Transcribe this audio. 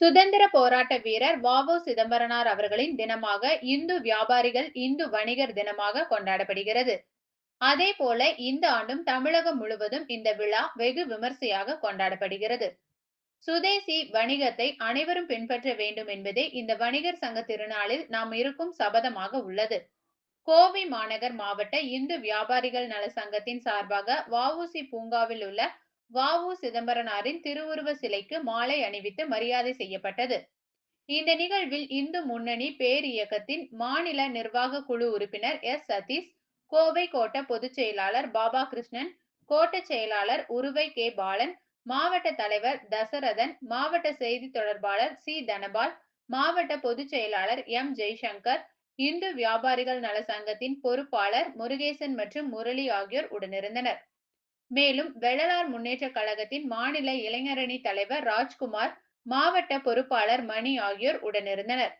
சுதந்திர போராட்ட வீரர் வ.உ. சிதம்பரனார் அவர்களின் தினமாக இந்து வியாபாரிகள் இந்து வணிகர் தினமாக கொண்டாடப்படுகிறது. அதே போல இந்த ஆண்டும் தமிழகம் முழுவதும் இந்த விழா வெகு விமர்சையாக கொண்டாடப்படுகிறது. சுதேசி வணிகத்தை அனைவரும் பின்பற்ற வேண்டும் என்பதே இந்த வணிகர் சங்க திருநாளில் நாம் இருக்கும் சபதமாக உள்ளது. கோவை மாநகர் மாவட்ட இந்து வியாபாரிகள் நல சங்கத்தின் சார்பாக வ.உ.சி. பூங்காவில் உள்ள வ.உ. சிதம்பரனாரின் திருவுருவ சிலைக்கு மாலை அணிவித்து மரியாதை செய்யப்பட்டது. இந்த நிகழ்வில் இந்து முன்னணி பேரியக்கத்தின் மாநில நிர்வாக குழு உறுப்பினர் எஸ். சதீஷ், கோவை கோட்ட பொதுச் செயலாளர் பாபா கிருஷ்ணன், கோட்ட செயலாளர் உருவை கே. பாலன், மாவட்ட தலைவர் தசரதன், மாவட்ட செய்தி தொடர்பாளர் சி. தனபால், மாவட்ட பொதுச் செயலாளர் எம். ஜெய்சங்கர், இந்து வியாபாரிகள் நல சங்கத்தின் பொறுப்பாளர் முருகேசன் மற்றும் முரளி ஆகியோர் உடனிருந்தனர். மேலும் வெள்ளலார் முன்னேற்ற கழகத்தின் மாநில இளைஞரணி தலைவர் ராஜ்குமார், மாவட்ட பொறுப்பாளர் மணி ஆகியோர் உடனிருந்தனர்.